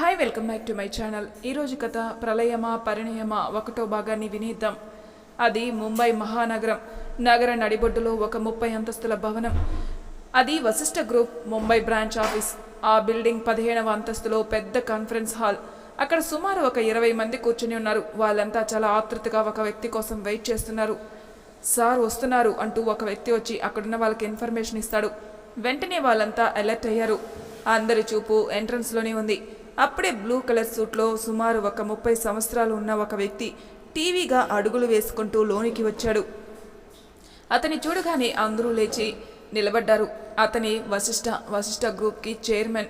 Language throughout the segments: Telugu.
Hi welcome back to my channel. ఈరోజు కథ ప్రళయమా పరిణయమా ఒకటో భాగాన్ని వినేద్దాం. అది ముంబై మహానగరం. నగర నడిబొడ్డులో ఒక ముప్పై అంతస్తుల భవనం. అది Vasishta group Mumbai branch office. ఆ బిల్డింగ్ పదిహేనవ అంతస్తులో పెద్ద కాన్ఫరెన్స్ హాల్. అక్కడ సుమారు ఒక ఇరవై మంది కూర్చుని ఉన్నారు. వాళ్ళంతా చాలా ఆతృతగా ఒక వ్యక్తి కోసం వెయిట్ చేస్తున్నారు. సార్ వస్తున్నారు అంటూ ఒక వ్యక్తి వచ్చి అక్కడున్న వాళ్ళకి ఇన్ఫర్మేషన్ ఇస్తాడు. వెంటనే వాళ్ళంతా అలర్ట్ అయ్యారు. అందరి చూపు ఎంట్రన్స్లోనే ఉంది. అప్పుడే బ్లూ కలర్ సూట్లో సుమారు ఒక ముప్పై సంవత్సరాలు ఉన్న ఒక వ్యక్తి టీవీగా అడుగులు వేసుకుంటూ లోనికి వచ్చాడు. అతని చూడగానే అందరూ లేచి నిలబడ్డారు. అతని వశిష్ఠ వశిష్ఠ గ్రూప్కి చైర్మన్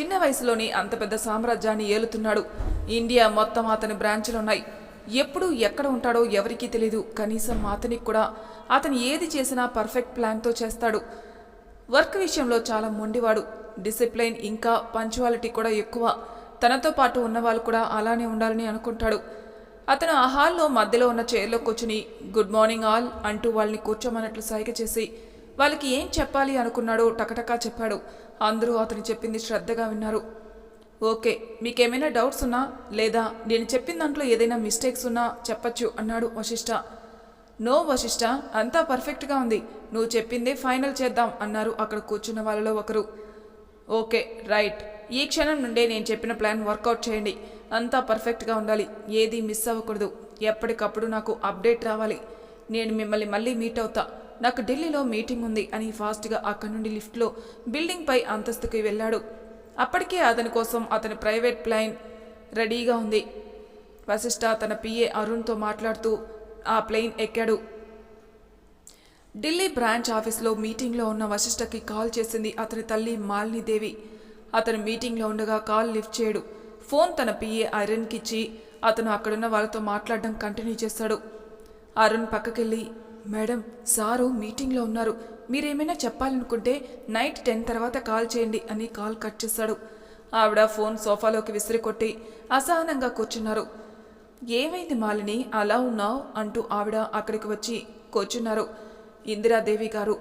చిన్న వయసులోని అంత పెద్ద సామ్రాజ్యాన్ని ఏలుతున్నాడు. ఇండియా మొత్తం అతని బ్రాంచ్లు ఉన్నాయి ఎప్పుడు ఎక్కడ ఉంటాడో ఎవరికీ తెలీదు. కనీసం అతనికి కూడా అతను ఏది చేసినా పర్ఫెక్ట్ ప్లాన్తో చేస్తాడు. వర్క్ విషయంలో చాలా మొండివాడు. డిసిప్లైన్ ఇంకా పంచువాలిటీ కూడా ఎక్కువ. తనతో పాటు ఉన్నవాళ్ళు కూడా అలానే ఉండాలని అనుకుంటాడు. అతను ఆ హాల్లో మధ్యలో ఉన్న చైర్లో కూర్చుని గుడ్ మార్నింగ్ ఆల్ అంటూ వాళ్ళని కూర్చోమన్నట్లు సైగ చేసి వాళ్ళకి ఏం చెప్పాలి అనుకున్నాడో టకటకా చెప్పాడు. అందరూ అతను చెప్పింది శ్రద్ధగా విన్నారు. ఓకే మీకేమైనా డౌట్స్ ఉన్నా లేదా నేను చెప్పిన దాంట్లో ఏదైనా మిస్టేక్స్ ఉన్నా చెప్పచ్చు అన్నాడు వశిష్ఠ నో వశిష్ఠ అంతా పర్ఫెక్ట్గా ఉంది. నువ్వు చెప్పిందే ఫైనల్ చేద్దాం అన్నారు అక్కడ కూర్చున్న వాళ్ళలో ఒకరు. Okay right. ఈ క్షణం నుండే నేను చెప్పిన ప్లాన్ వర్కౌట్ చేయండి. అంతా పర్ఫెక్ట్గా ఉండాలి. ఏది మిస్ అవ్వకూడదు. ఎప్పటికప్పుడు నాకు అప్డేట్ రావాలి. నేను మిమ్మల్ని మళ్ళీ మీట్ అవుతా. నాకు ఢిల్లీలో మీటింగ్ ఉంది అని ఫాస్ట్గా అక్కడి నుండి లిఫ్ట్లో బిల్డింగ్ పై అంతస్తుకి వెళ్ళాడు. అప్పటికే అతని కోసం అతని ప్రైవేట్ ప్లైన్ రెడీగా ఉంది. వశిష్ఠ తన పిఏ అరుణ్తో మాట్లాడుతూ ఆ ప్లేన్ ఎక్కాడు. ఢిల్లీ బ్రాంచ్ ఆఫీస్లో మీటింగ్లో ఉన్న వశిష్ఠకి కాల్ చేసింది అతని తల్లి మాలినీదేవి. అతను మీటింగ్లో ఉండగా కాల్ లిఫ్ట్ చేయడు. ఫోన్ తన పిఏ అరుణ్కి ఇచ్చి అతను అక్కడున్న వాళ్ళతో మాట్లాడడం కంటిన్యూ చేస్తాడు. అరుణ్ పక్కకెళ్ళి మేడం సారు మీటింగ్లో ఉన్నారు. మీరేమైనా చెప్పాలనుకుంటే నైట్ టెన్ తర్వాత కాల్ చేయండి అని కాల్ కట్ చేశాడు ఆవిడ ఫోన్ సోఫాలోకి విసిరి కొట్టి అసహనంగా కూర్చున్నారు. ఏమైంది మాలిని? అలా ఉన్నావు? అంటూ ఆవిడ అక్కడికి వచ్చి కూర్చున్నారు ఇందిరాదేవి గారు.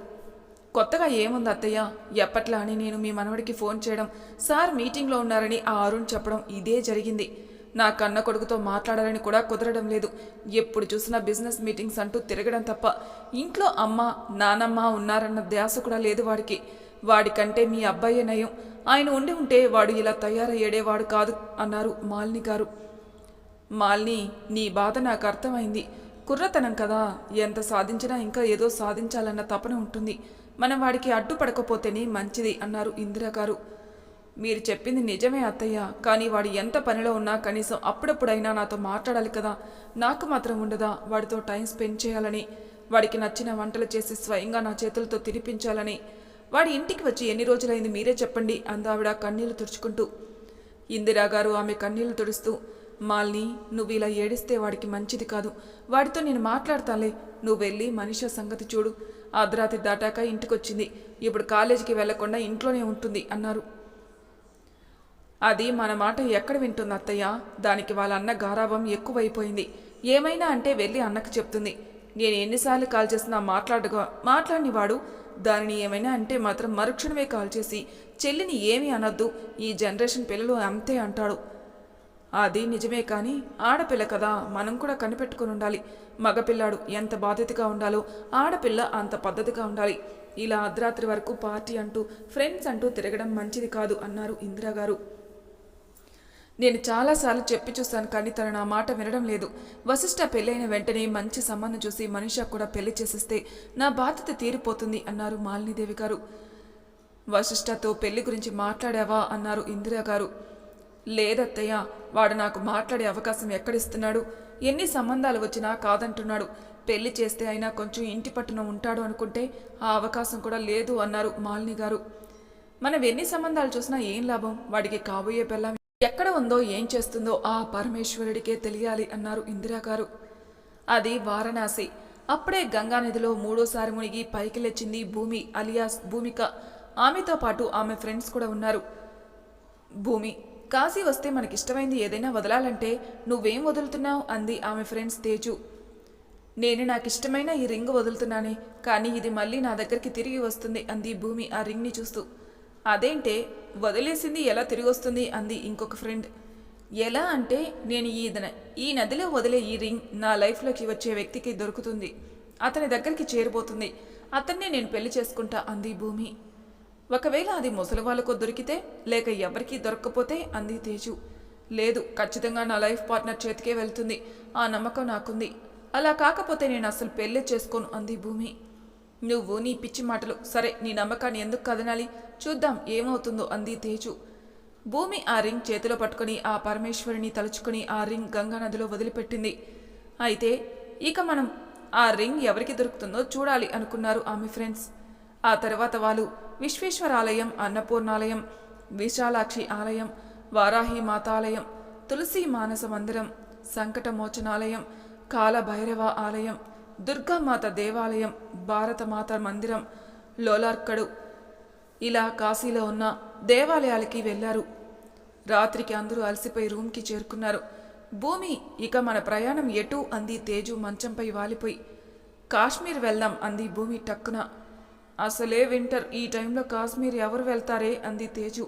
కొత్తగా ఏముంది అత్తయ్య? ఎప్పట్లా అని నేను మీ మనవడికి ఫోన్ చేయడం సార్ మీటింగ్లో ఉన్నారని ఆ అరుణ్ చెప్పడం ఇదే జరిగింది. నా కన్న కొడుకుతో మాట్లాడాలని కూడా కుదరడం లేదు. ఎప్పుడు చూసినా బిజినెస్ మీటింగ్స్ అంటూ తిరగడం తప్ప ఇంట్లో అమ్మ నానమ్మ ఉన్నారన్న ధ్యాస కూడా లేదు వాడికి. వాడికంటే మీ అబ్బాయే నయం. ఆయన ఉండి ఉంటే వాడు ఇలా తయారయ్యేడేవాడు కాదు అన్నారు మాలిని గారు. మాలిని నీ బాధ నాకు అర్థమైంది. కుర్రతనం కదా ఎంత సాధించినా ఇంకా ఏదో సాధించాలన్న తపన ఉంటుంది. మనం వాడికి అడ్డుపడకపోతేనే మంచిది అన్నారు ఇందిరా గారు మీరు చెప్పింది నిజమే అత్తయ్య కానీ వాడు ఎంత పనిలో ఉన్నా కనీసం అప్పుడప్పుడైనా నాతో మాట్లాడాలి కదా. నాకు మాత్రం ఉండదా వాడితో టైం స్పెండ్ చేయాలని? వాడికి నచ్చిన వంటలు చేసి స్వయంగా నా చేతులతో తినిపించాలని? వాడి ఇంటికి వచ్చి ఎన్ని రోజులైంది మీరే చెప్పండి అందావిడ కన్నీళ్ళు తుడుచుకుంటూ. ఇందిరా గారు ఆమె కన్నీళ్ళు తుడుస్తూ మాల్ని నువ్వు ఇలా ఏడిస్తే వాడికి మంచిది కాదు. వాడితో నేను మాట్లాడతాలే నువ్వు వెళ్ళి మనిషి సంగతి చూడు. అర్ధరాత్రి దాటాక ఇంటికొచ్చింది. ఇప్పుడు కాలేజీకి వెళ్ళకుండా ఇంట్లోనే ఉంటుంది అన్నారు. అది మన మాట ఎక్కడ వింటుంది అత్తయ్య? దానికి వాళ్ళ అన్న గారాభం ఎక్కువైపోయింది. ఏమైనా అంటే వెళ్ళి అన్నకు చెప్తుంది. నేను ఎన్నిసార్లు కాల్ చేసినా మాట్లాడగా మాట్లాడిని వాడు. దానిని ఏమైనా అంటే మాత్రం మరుక్షణమే కాల్ చేసి చెల్లిని ఏమీ అనొద్దు. ఈ జనరేషన్ పిల్లలు అంతే అంటాడు. అది నిజమే కానీ ఆడపిల్ల కదా మనం కూడా కనిపెట్టుకుని ఉండాలి మగపిల్లాడు ఎంత బాధ్యతగా ఉండాలో ఆడపిల్ల అంత పద్ధతిగా ఉండాలి. ఇలా అర్ధరాత్రి వరకు పార్టీ అంటూ ఫ్రెండ్స్ అంటూ తిరగడం మంచిది కాదు అన్నారు ఇందిరాగారు. నేను చాలాసార్లు చెప్పి చూశాను కానీ తను నా మాట వినడం లేదు. వశిష్ఠ పెళ్ళైన వెంటనే మంచి సంబంధం చూసి మనిష కూడా పెళ్ళి చేసేస్తే నా బాధ్యత తీరిపోతుంది అన్నారు మాలినీదేవి గారు. వశిష్ఠతో పెళ్ళి గురించి మాట్లాడావా? అన్నారు ఇందిరా గారు లేదత్తయ్య వాడు నాకు మాట్లాడే అవకాశం ఎక్కడిస్తున్నాడు? ఎన్ని సంబంధాలు వచ్చినా కాదంటున్నాడు. పెళ్ళి చేస్తే అయినా కొంచెం ఇంటి పట్టున ఉంటాడు అనుకుంటే ఆ అవకాశం కూడా లేదు అన్నారు మాలిని గారు. మనం ఎన్ని సంబంధాలు చూసినా ఏం లాభం? వాడికి కాబోయే పిల్ల ఎక్కడ ఉందో ఏం చేస్తుందో ఆ పరమేశ్వరుడికే తెలియాలి అన్నారు ఇందిరా గారు అది వారణాసి. అప్పుడే గంగానదిలో మూడోసారి మునిగి పైకి లేచింది భూమి అలియాస్ భూమిక. ఆమెతో పాటు ఆమె ఫ్రెండ్స్ కూడా ఉన్నారు. భూమి కాశీ వస్తే మనకిష్టమైంది ఏదైనా వదలాలంటే నువ్వేం వదులుతున్నావు? అంది ఆమె ఫ్రెండ్స్ తేజు. నేను నాకు ఇష్టమైన ఈ రింగ్ వదులుతున్నానే కానీ ఇది మళ్ళీ నా దగ్గరికి తిరిగి వస్తుంది అంది భూమి ఆ రింగ్ని చూస్తూ. అదేంటే వదిలేసింది ఎలా తిరిగి వస్తుంది? అంది ఇంకొక ఫ్రెండ్. ఎలా అంటే నేను ఈ ఈ నదిలో వదిలే ఈ రింగ్ నా లైఫ్లోకి వచ్చే వ్యక్తికి దొరుకుతుంది. అతని దగ్గరికి చేరిపోతుంది. అతన్నే నేను పెళ్ళి చేసుకుంటా అంది భూమి. ఒకవేళ అది ముసలి వాళ్ళకు దొరికితే లేక ఎవరికీ దొరక్కపోతే అంది తేజు. లేదు ఖచ్చితంగా నా లైఫ్ పార్ట్నర్ చేతికే వెళ్తుంది. ఆ నమ్మకం నాకుంది. అలా కాకపోతే నేను అసలు పెళ్ళే చేసుకోను అంది భూమి. నువ్వు నీ పిచ్చి మాటలు. సరే నీ నమ్మకాన్ని ఎందుకు కదనాలి? చూద్దాం ఏమవుతుందో అంది తేజు. భూమి ఆ రింగ్ చేతిలో పట్టుకుని ఆ పరమేశ్వరిని తలుచుకుని ఆ రింగ్ గంగా నదిలో వదిలిపెట్టింది. అయితే ఇక మనం ఆ రింగ్ ఎవరికి దొరుకుతుందో చూడాలి అనుకున్నారు ఆమె ఫ్రెండ్స్. ఆ తర్వాత వాళ్ళు విశ్వేశ్వర ఆలయం అన్నపూర్ణాలయం విశాలాక్షి ఆలయం వారాహి మాతాలయం తులసి మానస మందిరం సంకటమోచనాలయం కాలభైరవ ఆలయం దుర్గామాత దేవాలయం భారతమాత మందిరం లోలార్కడు. ఇలా కాశీలో ఉన్న దేవాలయాలకి వెళ్ళారు రాత్రికి అందరూ అలసిపోయి రూమ్కి చేరుకున్నారు. భూమి ఇక మన ప్రయాణం ఎటు అంది తేజు మంచంపై వాలిపోయి. కాశ్మీర్ వెళ్దాం అంది భూమి టక్కున. అసలే వింటర్. ఈ టైంలో కాశ్మీర్ ఎవరు వెళ్తారే? అంది తేజు.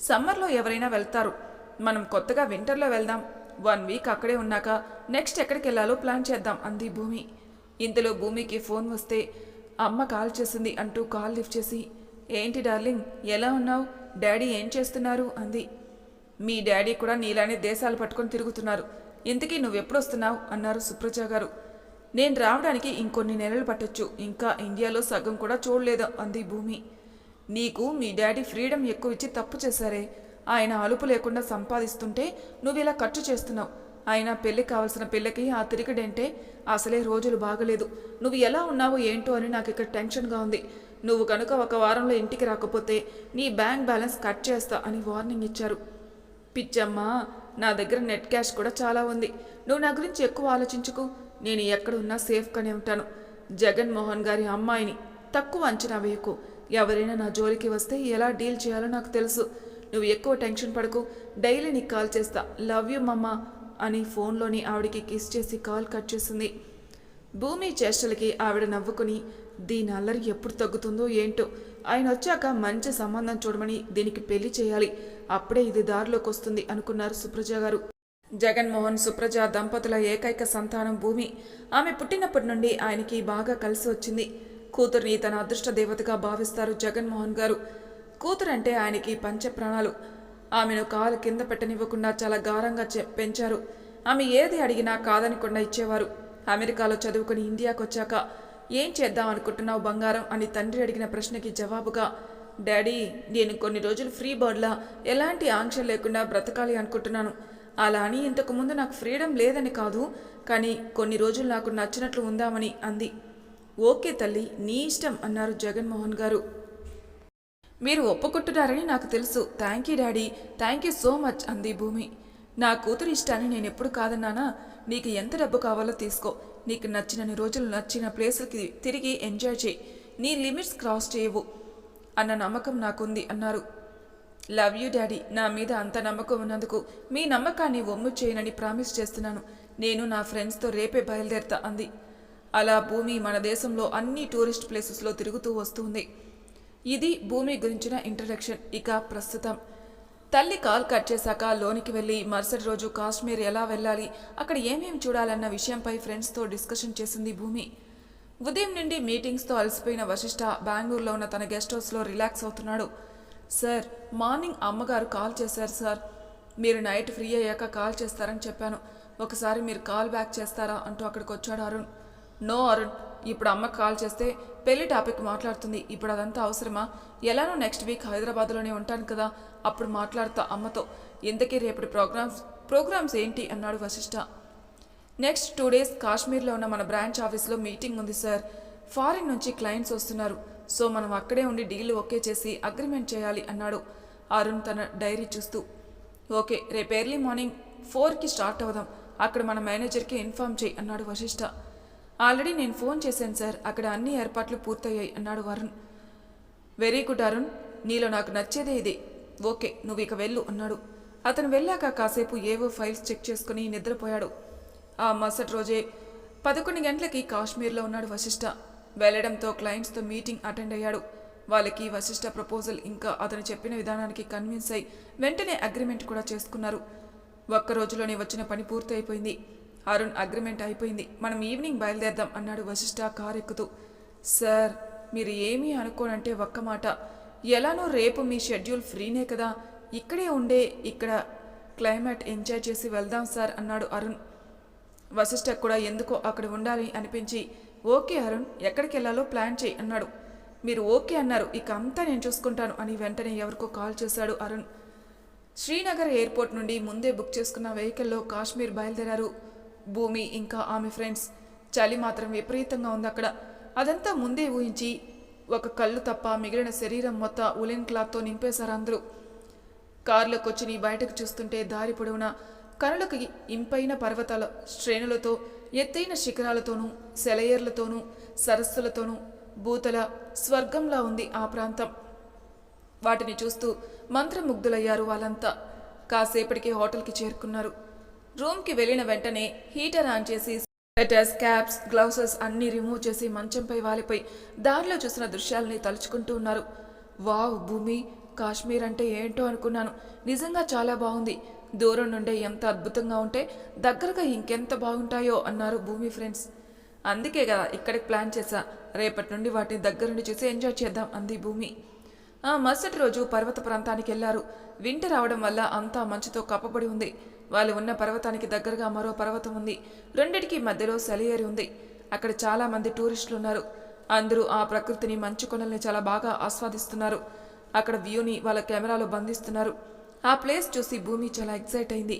సమ్మర్లో ఎవరైనా వెళ్తారు. మనం కొత్తగా వింటర్లో వెళ్దాం. వన్ వీక్ అక్కడే ఉన్నాక నెక్స్ట్ ఎక్కడికి వెళ్ళాలో ప్లాన్ చేద్దాం అంది భూమి. ఇంతలో భూమికి ఫోన్ వస్తే అమ్మ కాల్ చేసింది అంటూ కాల్ లిఫ్ట్ చేసి ఏంటి డార్లింగ్ ఎలా ఉన్నావు? డాడీ ఏం చేస్తున్నారు? అంది. మీ డాడీ కూడా నీలానే దేశాలు పట్టుకొని తిరుగుతున్నారు. ఇంతకీ నువ్వెప్పుడు వస్తున్నావు అన్నారు సుప్రజ గారు. నేను రావడానికి ఇంకొన్ని నెలలు పట్టొచ్చు. ఇంకా ఇండియాలో సగం కూడా చూడలేదు అంది భూమి. నీకు మీ డాడీ ఫ్రీడమ్ ఎక్కువ ఇచ్చి తప్పు చేశారే. ఆయన అలుపు లేకుండా సంపాదిస్తుంటే నువ్వు ఇలా ఖర్చు చేస్తున్నావు. ఆయన పెళ్ళి కావాల్సిన పిల్లకి ఆ తిరిగడంటే అసలే రోజులు బాగలేదు. నువ్వు ఎలా ఉన్నావో ఏంటో అని నాకు ఇక్కడ టెన్షన్గా ఉంది. నువ్వు కనుక ఒక వారంలో ఇంటికి రాకపోతే నీ బ్యాంక్ బ్యాలెన్స్ కట్ చేస్తా అని వార్నింగ్ ఇచ్చారు. పిచ్చమ్మా నా దగ్గర నెట్ క్యాష్ కూడా చాలా ఉంది. నువ్వు నా గురించి ఎక్కువ ఆలోచించుకు. నేను ఎక్కడున్నా సేఫ్గానే ఉంటాను. జగన్మోహన్ గారి అమ్మాయిని తక్కువ అంచనా వేయకు. ఎవరైనా నా జోలికి వస్తే ఎలా డీల్ చేయాలో నాకు తెలుసు. నువ్వు ఎక్కువ టెన్షన్ పడకు. డైలీ నీకు కాల్ చేస్తా. లవ్ యూ మమ్మా అని ఫోన్లోని ఆవిడికి కిస్ చేసి కాల్ కట్ చేసింది. భూమి చేష్టలకి ఆవిడ నవ్వుకుని దీని అల్లరి ఎప్పుడు తగ్గుతుందో ఏంటో. ఆయన వచ్చాక మంచి సంబంధం చూడమని దీనికి పెళ్ళి చేయాలి. అప్పుడే ఇది దారిలోకి వస్తుంది అనుకున్నారు సుప్రజ గారు. జగన్మోహన్ సుప్రజ దంపతుల ఏకైక సంతానం భూమి. ఆమె పుట్టినప్పటి నుండి ఆయనకి బాగా కలిసి వచ్చింది. కూతుర్ని తన అదృష్ట దేవతగా భావిస్తారు జగన్మోహన్ గారు. కూతురంటే ఆయనకి పంచప్రాణాలు. ఆమెను కాలు కింద పెట్టనివ్వకుండా చాలా గారంగా పెంచారు. ఆమె ఏది అడిగినా కాదనకుండా ఇచ్చేవారు. అమెరికాలో చదువుకుని ఇండియాకు వచ్చాక ఏం చేద్దాం అనుకుంటున్నావు బంగారం? అని తండ్రి అడిగిన ప్రశ్నకి జవాబుగా డాడీ నేను కొన్ని రోజులు ఫ్రీ బర్డ్లా. ఎలాంటి ఆంక్ష లేకుండా బ్రతకాలి అనుకుంటున్నాను. అలా అని ఇంతకు ముందు నాకు ఫ్రీడమ్ లేదని కాదు కానీ కొన్ని రోజులు నాకు నచ్చినట్లు ఉందామని అంది. ఓకే తల్లి నీ ఇష్టం అన్నారు జగన్మోహన్ గారు. మీరు ఒప్పుకుంటున్నారని నాకు తెలుసు. Thank you daddy. Thank you so much అంది భూమి. నా కూతురు ఇష్టాన్ని నేను ఎప్పుడు కాదన్నానా? నీకు ఎంత డబ్బు కావాలో తీసుకో. నీకు నచ్చినన్ని రోజులు నచ్చిన ప్లేసులకి తిరిగి ఎంజాయ్ చేయి. నీ లిమిట్స్ క్రాస్ చేయవు అన్న నమ్మకం నాకుంది అన్నారు. Love you daddy. నా మీద అంత నమ్మకం ఉన్నందుకు మీ నమ్మకాన్ని ఒమ్ము చేయనని ప్రామిస్ చేస్తున్నాను. నేను నా ఫ్రెండ్స్తో రేపే బయలుదేరతా అంది. అలా భూమి మన దేశంలో అన్ని టూరిస్ట్ ప్లేసెస్లో తిరుగుతూ వస్తుంది. ఇది భూమి గురించిన ఇంట్రడక్షన్. ఇక ప్రస్తుతం తల్లి కాల్ కట్ చేశాక లోనికి వెళ్ళి మరుసటి రోజు కాశ్మీర్ ఎలా వెళ్ళాలి అక్కడ ఏమేమి చూడాలన్న విషయంపై ఫ్రెండ్స్తో డిస్కషన్ చేసింది భూమి. ఉదయం నుండి మీటింగ్స్తో అలసిపోయిన వశిష్ఠ బెంగళూరులో ఉన్న తన గెస్ట్ హౌస్లో రిలాక్స్ అవుతున్నాడు. సార్ మార్నింగ్ అమ్మగారు కాల్ చేశారు సార్. మీరు నైట్ ఫ్రీ అయ్యాక కాల్ చేస్తారని చెప్పాను. ఒకసారి మీరు కాల్ బ్యాక్ చేస్తారా అంటూ అక్కడికి వచ్చాడు అరుణ్. నో అరుణ్ ఇప్పుడు అమ్మకు కాల్ చేస్తే పెళ్ళి టాపిక్ మాట్లాడుతుంది. ఇప్పుడు అదంతా అవసరమా? ఎలానో నెక్స్ట్ వీక్ హైదరాబాద్లోనే ఉంటాను కదా అప్పుడు మాట్లాడతా అమ్మతో. ఇంతకీ రేపటి ప్రోగ్రామ్స్ ప్రోగ్రామ్స్ ఏంటి? అన్నాడు వశిష్ఠ నెక్స్ట్ టూ డేస్ కాశ్మీర్లో ఉన్న మన బ్రాంచ్ ఆఫీస్లో మీటింగ్ ఉంది సార్. ఫారిన్ నుంచి క్లయింట్స్ వస్తున్నారు. సో మనం అక్కడే ఉండి డీల్ ఓకే చేసి అగ్రిమెంట్ చేయాలి అన్నాడు అరుణ్ తన డైరీ చూస్తూ. ఓకే రేపు ఎర్లీ మార్నింగ్ ఫోర్కి స్టార్ట్ అవుదాం. అక్కడ మన మేనేజర్కి ఇన్ఫామ్ చేయి అన్నాడు వశిష్ఠ ఆల్రెడీ నేను ఫోన్ చేశాను సార్ అక్కడ అన్ని ఏర్పాట్లు పూర్తయ్యాయి అన్నాడు వరుణ్ వెరీ గుడ్ అరుణ్ నీలో నాకు నచ్చేదే ఇది. ఓకే నువ్వు ఇక వెళ్ళు అన్నాడు. అతను వెళ్ళాక కాసేపు ఏవో ఫైల్స్ చెక్ చేసుకుని నిద్రపోయాడు. ఆ మరుసటి రోజే పదకొండు గంటలకి కాశ్మీర్లో ఉన్నాడు వశిష్ఠ వెళ్ళడంతో క్లయింట్స్తో మీటింగ్ అటెండ్ అయ్యాడు. వాళ్ళకి వశిష్ఠ ప్రపోజల్ ఇంకా అతను చెప్పిన విధానానికి కన్విన్స్ అయి వెంటనే అగ్రిమెంట్ కూడా చేసుకున్నారు. ఒక్క రోజులోనే వచ్చిన పని పూర్తి అయిపోయింది అరుణ్ అగ్రిమెంట్ అయిపోయింది. మనం ఈవినింగ్ బయలుదేరదాం అన్నాడు వశిష్ట కారు ఎక్కుతూ సార్ మీరు ఏమీ అనుకోనంటే ఒక్క మాట. ఎలానో రేపు మీ షెడ్యూల్ ఫ్రీనే కదా. ఇక్కడే ఉండే ఇక్కడ క్లైమేట్ ఎంజాయ్ చేసి వెళ్దాం సార్ అన్నాడు అరుణ్. వశిష్ఠ కూడా ఎందుకో అక్కడ ఉండాలి అనిపించి ఓకే అరుణ్ ఎక్కడికి వెళ్ళాలో ప్లాన్ చేయి అన్నాడు. మీరు ఓకే అన్నారు ఇక అంతా నేను చూసుకుంటాను అని వెంటనే ఎవరికో కాల్ చేశాడు అరుణ్. శ్రీనగర్ ఎయిర్పోర్ట్ నుండి ముందే బుక్ చేసుకున్న వెహికల్లో కాశ్మీర్ బయలుదేరారు. భూమి ఇంకా ఆమె ఫ్రెండ్స్. చలి మాత్రం విపరీతంగా ఉంది అక్కడ. అదంతా ముందే ఊహించి ఒక కళ్ళు తప్ప మిగిలిన శరీరం మొత్తం ఉలెన్ క్లాత్తో నింపేశారు అందరూ. కారులోకి వచ్చి బయటకు చూస్తుంటే దారి పొడవునా? కనులకు ఇంపైన పర్వతాల శ్రేణులతో ఎత్తైన శిఖరాలతోనూ సెలయేర్లతోనూ సరస్సులతోనూ భూతల స్వర్గంలా ఉంది ఆ ప్రాంతం. వాటిని చూస్తూ మంత్రముగ్ధులయ్యారు వాళ్ళంతా. కాసేపటికి హోటల్కి చేరుకున్నారు. రూమ్కి వెళ్ళిన వెంటనే హీటర్ ఆన్ చేసి స్వెటర్స్ క్యాప్స్ గ్లౌసెస్ అన్నీ రిమూవ్ చేసి మంచంపై వాలిపోయి దారిలో చూసిన దృశ్యాలని తలుచుకుంటూ ఉన్నారు. వావ్ భూమి కాశ్మీర్ అంటే ఏంటో అనుకున్నాను. నిజంగా చాలా బాగుంది. దూరం నుండే ఎంత అద్భుతంగా ఉంటే దగ్గరగా ఇంకెంత బాగుంటాయో అన్నారు భూమి ఫ్రెండ్స్. అందుకే కదా ఇక్కడికి ప్లాన్ చేశా. రేపటి నుండి వాటిని దగ్గరుండి చూసి ఎంజాయ్ చేద్దాం అంది భూమి. ఆ మరుసటి రోజు పర్వత ప్రాంతానికి వెళ్ళారు వింటర్ రావడం వల్ల అంతా మంచుతో కప్పబడి ఉంది. వాళ్ళు ఉన్న పర్వతానికి దగ్గరగా మరో పర్వతం ఉంది. రెండిటికి మధ్యలో సెలయేరి ఉంది. అక్కడ చాలా మంది టూరిస్టులు ఉన్నారు. అందరూ ఆ ప్రకృతిని మంచు కొనల్ని చాలా బాగా ఆస్వాదిస్తున్నారు. అక్కడ వ్యూని వాళ్ళ కెమెరాలో బంధిస్తున్నారు. ఆ ప్లేస్ చూసి భూమి చాలా ఎక్సైట్ అయింది.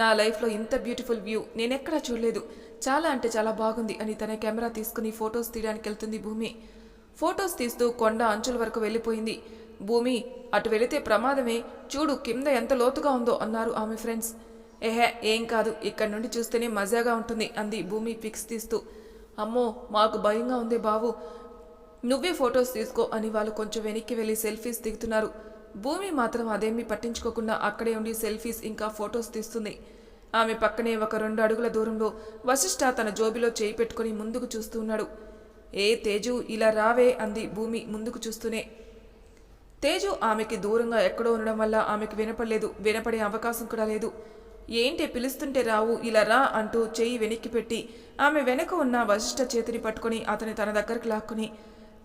నా లైఫ్లో ఇంత బ్యూటిఫుల్ వ్యూ నేనెక్కడా చూడలేదు. చాలా అంటే చాలా బాగుంది అని తన కెమెరా తీసుకుని ఫొటోస్ తీయడానికి వెళ్తుంది భూమి. ఫొటోస్ తీస్తూ కొండ అంచుల వరకు వెళ్ళిపోయింది. భూమి అటు వెళితే ప్రమాదమే చూడు కింద ఎంత లోతుగా ఉందో అన్నారు ఆమె ఫ్రెండ్స్. ఏహే ఏం కాదు ఇక్కడ నుండి చూస్తేనే మజాగా ఉంటుంది అంది భూమి పిక్స్ తీస్తూ. అమ్మో మాకు భయంగా ఉంది బావు నువ్వే ఫొటోస్ తీసుకో అని వాళ్ళు కొంచెం వెనక్కి వెళ్ళి సెల్ఫీస్ దిగుతున్నారు. భూమి మాత్రం అదేమీ పట్టించుకోకుండా అక్కడే ఉండి సెల్ఫీస్ ఇంకా ఫొటోస్ తీస్తుంది. ఆమె పక్కనే ఒక రెండు అడుగుల దూరంలో వశిష్ఠ తన జోబిలో చేయి పెట్టుకుని ముందుకు చూస్తూ ఉన్నాడు. ఏ తేజు ఇలా రావే అంది భూమి ముందుకు చూస్తూనే. తేజు ఆమెకి దూరంగా ఎక్కడో ఉండడం వల్ల ఆమెకు వినపడలేదు. వినపడే అవకాశం కూడా లేదు. ఏంటి పిలుస్తుంటే రావు ఇలా రా అంటూ చెయ్యి వెనక్కి పెట్టి ఆమె వెనక ఉన్న వశిష్ఠ చేతిని పట్టుకొని అతని తన దగ్గరికి లాక్కుని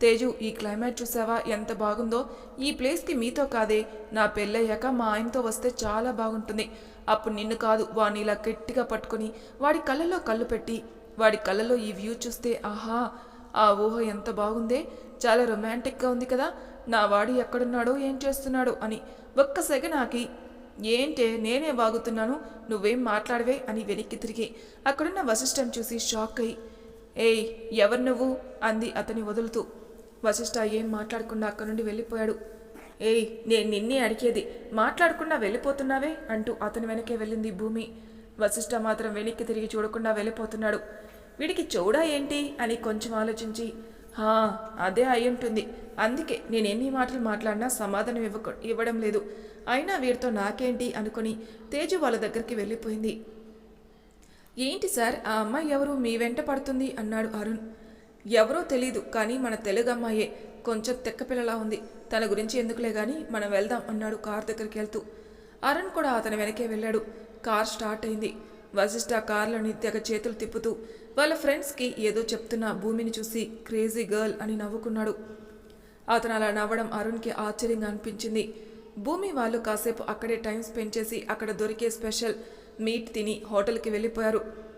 తేజు ఈ క్లైమేట్ చూసావా? ఎంత బాగుందో? ఈ ప్లేస్కి మీతో కాదే. నా పెళ్ళయ్యాక మా ఆయనతో వస్తే చాలా బాగుంటుంది. అప్పుడు నిన్ను కాదు వాడిని ఇలా గట్టిగా పట్టుకొని వాడి కళ్ళలో కళ్ళు పెట్టి వాడి కళ్ళలో ఈ వ్యూ చూస్తే ఆహా ఆ ఊహ ఎంత బాగుందే? చాలా రొమాంటిక్గా ఉంది కదా. నా వాడు ఎక్కడున్నాడో ఏం చేస్తున్నాడో అని. ఒక్క నాకి ఏంటే నేనే వాగుతున్నాను నువ్వేం మాట్లాడవే అని వెనక్కి తిరిగి అక్కడున్న వశిష్టం చూసి షాక్ అయి ఏయ్ ఎవరు నువ్వు? అంది అతని వదులుతూ. వశిష్ఠ ఏం మాట్లాడకుండా అక్కడి నుండి వెళ్ళిపోయాడు. ఏయ్ నేను నిన్నే అడిగేది మాట్లాడకుండా వెళ్ళిపోతున్నావే? అంటూ అతని వెనకే వెళ్ళింది భూమి. వశిష్ఠ మాత్రం వెనక్కి తిరిగి చూడకుండా వెళ్ళిపోతున్నాడు. వీడికి చౌడా ఏంటి? అని కొంచెం ఆలోచించి హా అదే అయి ఉంటుంది. అందుకే నేను ఎన్ని మాటలు మాట్లాడినా సమాధానం ఇవ్వక ఇవ్వడం లేదు. అయినా వీరితో నాకేంటి? అనుకుని తేజు వాళ్ళ దగ్గరికి వెళ్ళిపోయింది. ఏంటి సార్ ఆ అమ్మాయి ఎవరు? మీ వెంట పడుతుంది అన్నాడు అరుణ్. ఎవరో తెలీదు కానీ మన తెలుగమ్మాయే కొంచెం తెక్కపిల్లలా ఉంది. తన గురించి ఎందుకులే గాని మనం వెళ్దాం అన్నాడు కార్ దగ్గరికి వెళ్తూ. అరుణ్ కూడా అతని వెనకే వెళ్ళాడు. కార్ స్టార్ట్ అయింది. వశిష్ఠ కార్లోని తెగ చేతులు తిప్పుతూ వాళ్ళ ఫ్రెండ్స్కి ఏదో చెప్తున్న భూమిని చూసి క్రేజీ గర్ల్ అని నవ్వుకున్నాడు. అతను అలా నవ్వడం అరుణ్కి ఆశ్చర్యంగా అనిపించింది. భూమి వాళ్ళు కాసేపు అక్కడే టైం స్పెండ్ చేసి అక్కడ దొరికే స్పెషల్ మీట్ తిని హోటల్కి వెళ్ళిపోయారు.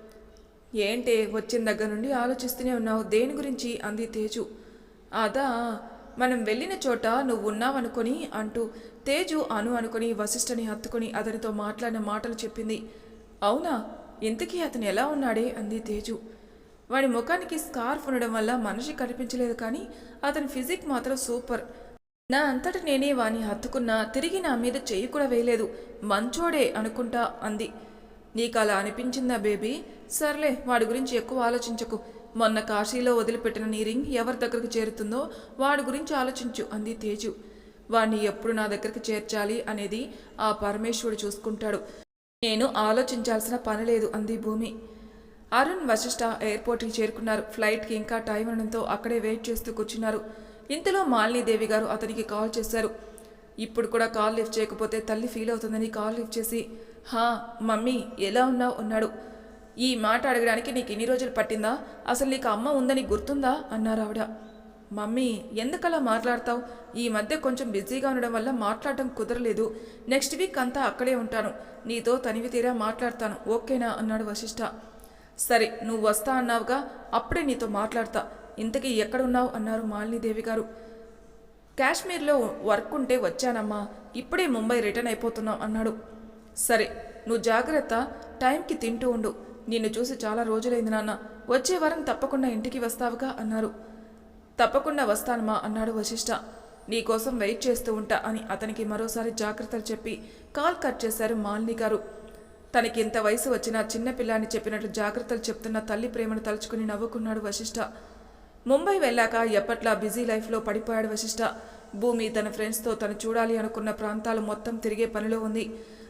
ఏంటే వచ్చిన దగ్గర నుండి ఆలోచిస్తూనే ఉన్నావు? దేని గురించి? అంది తేజు. అదా మనం వెళ్ళిన చోట నువ్వు ఉన్నావనుకొని అంటూ తేజు అను అనుకుని వశిష్ఠని హత్తుకుని అతనితో మాట్లాడిన మాటలు చెప్పింది. అవునా? ఇంతకీ అతను ఎలా ఉన్నాడే? అంది తేజు. వాడి ముఖానికి స్కార్ఫ్ ఉండడం వల్ల మనిషి కనిపించలేదు కానీ అతని ఫిజిక్ మాత్రం సూపర్. నా అంతట నేనే వాని హత్తుకున్నా తిరిగి నా మీద చెయ్యి కూడా వేయలేదు. మంచోడే అనుకుంటా అంది. నీకు అలా అనిపించిందా బేబీ? సర్లే వాడి గురించి ఎక్కువ ఆలోచించకు. మొన్న కాశీలో వదిలిపెట్టిన నీ రింగ్ ఎవరి దగ్గరకు చేరుతుందో వాడి గురించి ఆలోచించు అంది తేజు. వాణ్ణి ఎప్పుడు నా దగ్గరికి చేర్చాలి అనేది ఆ పరమేశ్వరుడు చూసుకుంటాడు. నేను ఆలోచించాల్సిన పని లేదు అంది భూమి. అరుణ్ వశిష్ఠ ఎయిర్పోర్ట్కి చేరుకున్నారు. ఫ్లైట్కి ఇంకా టైం ఉండడంతో అక్కడే వెయిట్ చేస్తూ కూర్చున్నారు. ఇంతలో మాలినీదేవి గారు అతనికి కాల్ చేశారు. ఇప్పుడు కూడా కాల్ లిఫ్ట్ చేయకపోతే తల్లి ఫీల్ అవుతుందని కాల్ లిఫ్ట్ చేసి హా మమ్మీ ఎలా ఉన్నావు? అన్నాడు. ఈ మాట అడగడానికి నీకు ఇన్ని రోజులు పట్టిందా? అసలు నీకు అమ్మ ఉందని గుర్తుందా? అన్నారు ఆవిడ. మమ్మీ ఎందుకలా మాట్లాడతావు? ఈ మధ్య కొంచెం బిజీగా ఉండడం వల్ల మాట్లాడటం కుదరలేదు. నెక్స్ట్ వీక్ అంతా అక్కడే ఉంటాను. నీతో తనివి తీరా మాట్లాడతాను. ఓకేనా? అన్నాడు వశిష్ఠ సరే నువ్వు వస్తా అన్నావుగా అప్పుడే నీతో మాట్లాడతా. ఇంతకీ ఎక్కడున్నావు అన్నారు మాలినీదేవి గారు. కాశ్మీర్లో వర్క్ ఉంటే వచ్చానమ్మా. ఇప్పుడే ముంబై రిటర్న్ అయిపోతున్నాం అన్నాడు. సరే నువ్వు జాగ్రత్త టైంకి తింటూ ఉండు. నిన్ను చూసి చాలా రోజులైంది నాన్న. వచ్చే వారం తప్పకుండా ఇంటికి వస్తావుగా అన్నారు. తప్పకుండా వస్తానమ్మా అన్నాడు వశిష్ఠ నీకోసం వెయిట్ చేస్తూ ఉంటా అని అతనికి మరోసారి జాగ్రత్తలు చెప్పి కాల్ కట్ చేశారు మాలిని గారు. తనకి ఇంత వయసు వచ్చినా చిన్నపిల్లాన్ని చెప్పినట్లు జాగ్రత్తలు చెప్తున్న తల్లి ప్రేమను తలుచుకుని నవ్వుకున్నాడు వశిష్ఠ ముంబై వెళ్ళాక ఎప్పట్లా బిజీ లైఫ్లో పడిపోయాడు వశిష్ఠ భూమి తన ఫ్రెండ్స్తో తను చూడాలి అనుకున్న ప్రాంతాలు మొత్తం తిరిగే పనిలో ఉంది.